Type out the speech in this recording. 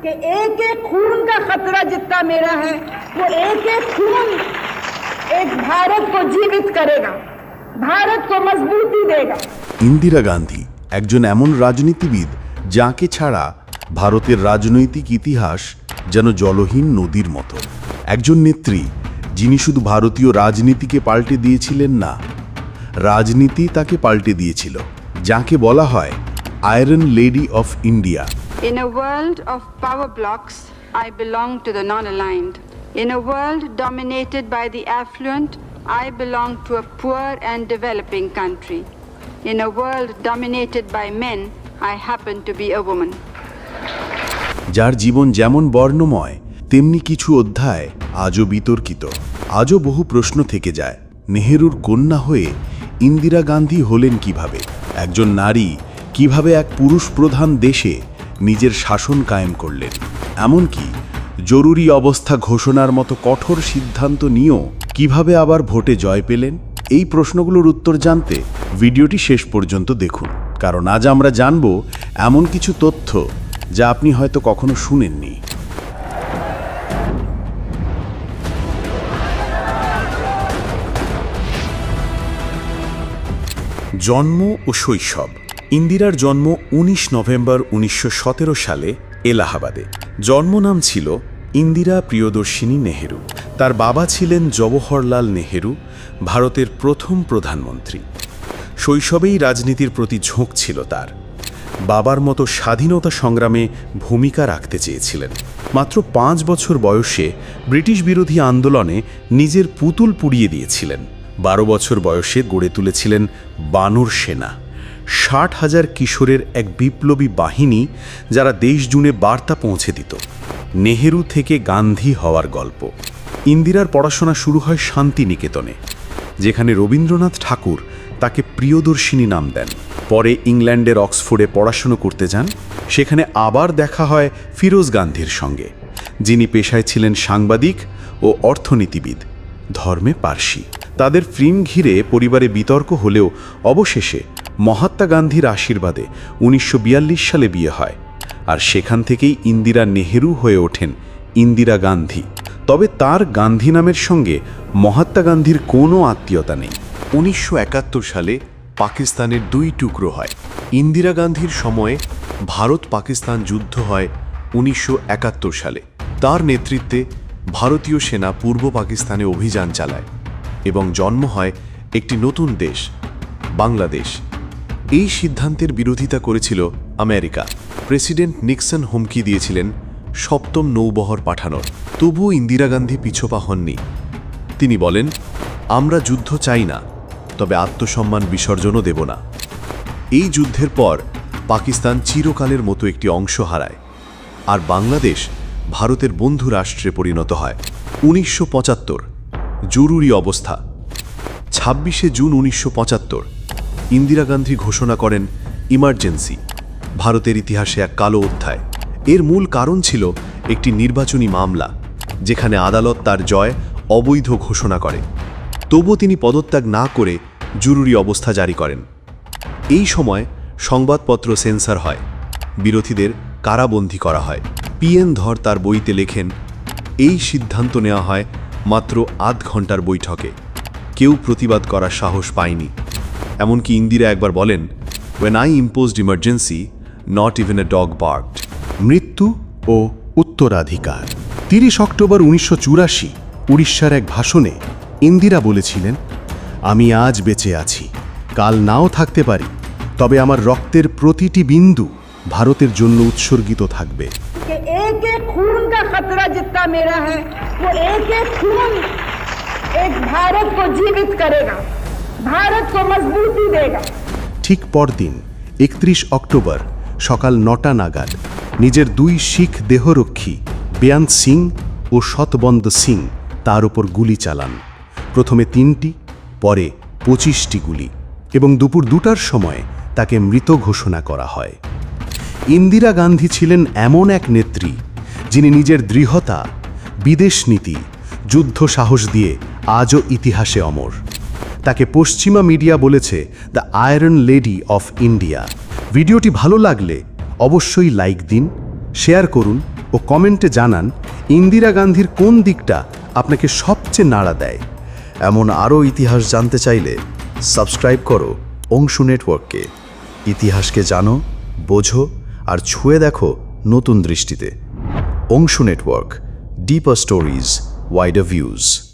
कि एक एक खून का खतरा जितना मेरा है वो एक एक खून एक भारत को जीवित करेगा भारत को मजबूती देगा ইন্দিরা গান্ধী একজন এমন রাজনীতিবিদ যাকে ছাড়া ভারতের রাজনৈতিক ইতিহাস যেন জলহীন নদীর মতো একজন নেত্রী যিনি শুধু ভারতীয় রাজনীতিকে পাল্টে দিয়েছিলেন না রাজনীতি তাকে পাল্টে দিয়েছিল যাকে বলা হয় iron lady of India In a world of power blocks, I belong to the non aligned. In a world dominated by the affluent, I belong to a poor and developing country. In a world dominated by men, I happen to be a woman. যার জীবন যেমন বর্ণময় তেমনি কিছু অধ্যায় আজও বিতর্কিত আজও বহু প্রশ্ন থেকে যায় নেহেরুর কন্যা হয়ে ইন্দিরা গান্ধী হলেন কীভাবে একজন নারী কীভাবে এক পুরুষ প্রধান দেশে নিজের শাসন কায়েম করলেন। এমনকি জরুরি অবস্থা ঘোষণার মতো কঠোর সিদ্ধান্ত নিয়েও কীভাবে আবার ভোটে জয় পেলেন? এই প্রশ্নগুলোর উত্তর জানতে ভিডিওটি শেষ পর্যন্ত দেখুন। কারণ আজ আমরা জানব এমন কিছু তথ্য যা আপনি হয়তো কখনো শুনেননি। জন্ম ও শৈশব। ইন্দিরার জন্ম ১৯ নভেম্বর উনিশশো সতেরো সালে এলাহাবাদে। জন্মনাম ছিল ইন্দিরা প্রিয়দর্শিনী নেহেরু। তার বাবা ছিলেন জওহরলাল নেহেরু, ভারতের প্রথম প্রধানমন্ত্রী। শৈশবেই রাজনীতির প্রতি ঝোঁক ছিল তার। বাবার মতো স্বাধীনতা সংগ্রামে ভূমিকা রাখতে চেয়েছিলেন। মাত্র পাঁচ বছর বয়সে ব্রিটিশ বিরোধী আন্দোলনে নিজের পুতুল পুড়িয়ে দিয়েছিলেন। বারো বছর বয়সে গড়ে তুলেছিলেন বানর সেনা। ষাট হাজার কিশোরের এক বিপ্লবী বাহিনী যারা দেশ জুড়ে বার্তা পৌঁছে দিত। নেহেরু থেকে গান্ধী হওয়ার গল্প। ইন্দিরার পড়াশোনা শুরু হয় শান্তিনিকেতনে, যেখানে রবীন্দ্রনাথ ঠাকুর তাকে প্রিয়দর্শিনী নাম দেন। পরে ইংল্যান্ডের অক্সফোর্ডে পড়াশুনো করতে যান। সেখানে আবার দেখা হয় ফিরোজ গান্ধীর সঙ্গে, যিনি পেশায় ছিলেন সাংবাদিক ও অর্থনীতিবিদ। ধর্মে পার্সি। তাদের ফিল্ম ঘিরে পরিবারে বিতর্ক হলেও অবশেষে মহাত্মা গান্ধীর আশীর্বাদে উনিশশো বিয়াল্লিশ সালে বিয়ে হয়। আর সেখান থেকেই ইন্দিরা নেহেরু হয়ে ওঠেন ইন্দিরা গান্ধী। তবে তার গান্ধী নামের সঙ্গে মহাত্মা গান্ধীর কোনো আত্মীয়তা নেই। উনিশশো একাত্তর সালে পাকিস্তানের দুই টুকরো হয়। ইন্দিরা গান্ধীর সময়ে ভারত পাকিস্তান যুদ্ধ হয় উনিশশো একাত্তর সালে। তার নেতৃত্বে ভারতীয় সেনা পূর্ব পাকিস্তানে অভিযান চালায় এবং জন্ম হয় একটি নতুন দেশ, বাংলাদেশ। এই সিদ্ধান্তের বিরোধিতা করেছিল আমেরিকা। প্রেসিডেন্ট নিক্সন হুমকি দিয়েছিলেন সপ্তম নৌবহর পাঠানোর। তবুও ইন্দিরা গান্ধী পিছোপা হননি। তিনি বলেন, আমরা যুদ্ধ চাই না, তবে আত্মসম্মান বিসর্জনও দেব না। এই যুদ্ধের পর পাকিস্তান চিরকালের মতো একটি অংশ হারায়, আর বাংলাদেশ ভারতের বন্ধু রাষ্ট্রে পরিণত হয়। উনিশশো পঁচাত্তর, জরুরি অবস্থা। ছাব্বিশে জুন উনিশশো পঁচাত্তর ইন্দিরা গান্ধী ঘোষণা করেন ইমার্জেন্সি, ভারতের ইতিহাসে এক কালো অধ্যায়। এর মূল কারণ ছিল একটি নির্বাচনী মামলা, যেখানে আদালত তার জয় অবৈধ ঘোষণা করে। তবুও তিনি পদত্যাগ না করে জরুরি অবস্থা জারি করেন। এই সময় সংবাদপত্র সেন্সার হয়, বিরোধীদের কারাবন্দী করা হয়। পিএন ধর তার বইতে লেখেন, এই সিদ্ধান্ত নেওয়া হয় মাত্র আধ ঘণ্টার বৈঠকে। কেউ প্রতিবাদ করার সাহস পায়নি। এমনকি ইন্দিরা একবার বলেন when I imposed emergency not even a dog barked মৃত্যু ও উত্তরাধিকার। তিরিশ অক্টোবর উনিশশো চুরাশি উড়িষ্যার এক ভাষণে ইন্দিরা বলেছিলেন আমি আজ বেঁচে আছি কাল নাও থাকতে পারি তবে আমার রক্তের প্রতিটি বিন্দু ভারতের জন্য উৎসর্গিত থাকবে। ভারত জীবিত করেগা खतरा जितना मेरा है वो एक एक खून एक भारत को जीवित करेगा भारत को मजबूती देगा ঠিক পরদিন একত্রিশ অক্টোবর সকাল নটা নাগাদ নিজের দুই শিখ দেহরক্ষী বেয়ান্ত সিং ও শতবন্দ সিং তার উপর গুলি চালান প্রথমে তিনটি পরে পঁচিশটি গুলি এবং দুপুর দুটার সময় তাকে মৃত ঘোষণা করা হয় ইন্দিরা গান্ধী ছিলেন এমন এক নেত্রী যিনি নিজের দৃঢ়তা বিদেশ নীতি যুদ্ধ সাহস দিয়ে আজও ইতিহাসে অমর তাকে পশ্চিমা মিডিয়া বলেছে the iron lady of India. ভিডিওটি ভালো লাগলে অবশ্যই লাইক দিন, শেয়ার করুন ও কমেন্টে জানান ইন্দিরা গান্ধীর কোন দিকটা আপনাকে সবচেয়ে নাড়া দেয়। এমন আরও ইতিহাস জানতে চাইলে সাবস্ক্রাইব করো অংশু নেটওয়ার্ককে। ইতিহাসকে জানো, বোঝো আর ছুঁয়ে দেখো নতুন দৃষ্টিতে। Anshu network deeper stories wider views